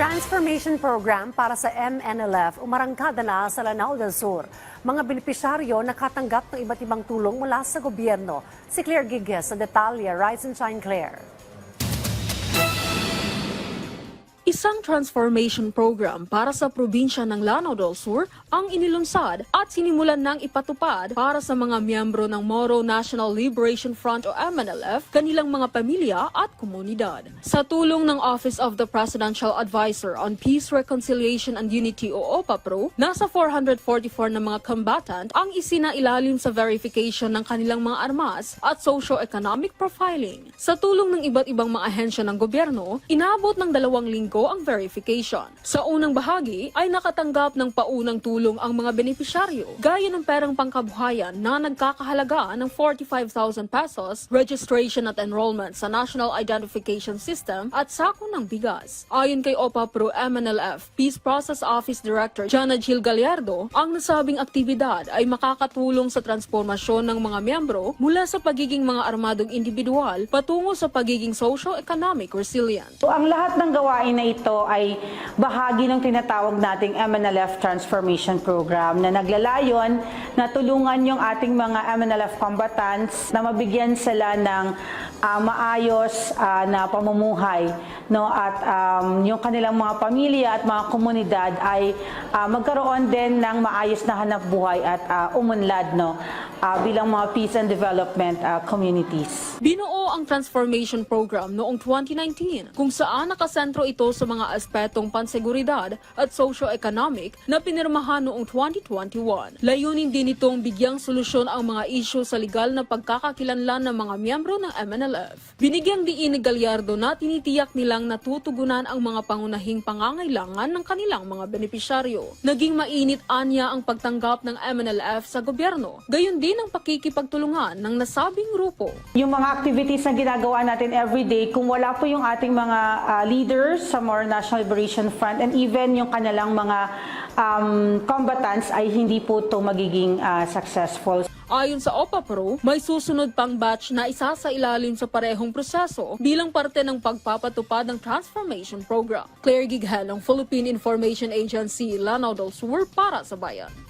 Transformation Program para sa MNLF umarangkada na sa Lanao del Sur. Mga benepisyaryo nakatanggap ng iba't ibang tulong mula sa gobyerno. Si Claire Giges sa detalye. Rise and Shine Claire. Isang transformation program para sa probinsya ng Lanao del Sur ang inilunsad at sinimulan ng ipatupad para sa mga miyembro ng Moro National Liberation Front o MNLF, kanilang mga pamilya at komunidad. Sa tulong ng Office of the Presidential Advisor on Peace, Reconciliation and Unity o OPAPRO, nasa 444 na mga combatant ang isinailalim sa verification ng kanilang mga armas at socio-economic profiling. Sa tulong ng iba't ibang mga ahensya ng gobyerno, inabot ng dalawang linggo ang verification. Sa unang bahagi ay nakatanggap ng paunang tulong ang mga benepisyaryo, gaya ng perang pangkabuhayan na nagkakahalaga ng 45,000 pesos, registration at enrollment sa National Identification System at sako ng bigas. Ayon kay OPA Pro MNLF Peace Process Office Director Jana Gil Gallardo, ang nasabing aktibidad ay makakatulong sa transformasyon ng mga miyembro mula sa pagiging mga armadong individual patungo sa pagiging socio-economic resilient. So ang lahat ng gawain na ito ay bahagi ng tinatawag nating MNLF Transformation Program na naglalayon na tulungan yung ating mga MNLF combatants na mabigyan sila ng ah, maayos ah, na pamumuhay no? At um, yung kanilang mga pamilya at mga komunidad ay ah, magkaroon din ng maayos na hanap buhay at ah, umunlad no ah, bilang mga peace and development ah, communities. Binuo ang transformation program noong 2019 kung saan nakasentro ito sa mga aspetong panseguridad at socio-economic na pinirmahan noong 2021. Layunin din itong bigyang solusyon ang mga isyu sa legal na pagkakakilanlan ng mga miyembro ng MNLF. Binigyang diin ni Gallardo na tinitiyak nilang natutugunan ang mga pangunahing pangangailangan ng kanilang mga benepisyaryo. Naging mainit anya ang pagtanggap ng MNLF sa gobyerno, gayon din ang pakikipagtulungan ng nasabing grupo. Yung mga activities na ginagawa natin every day, kung wala po yung ating mga ah, leaders sa More National Liberation Front and even yung kanilang mga um, combatants ay hindi po ito magiging ah, successful. Ayon sa OPA Pro, may susunod pang batch na isa sa ilalim sa parehong proseso bilang parte ng pagpapatupad ng transformation program. Claire Gighel ng Philippine Information Agency, Lanao del Sur para sa Bayan.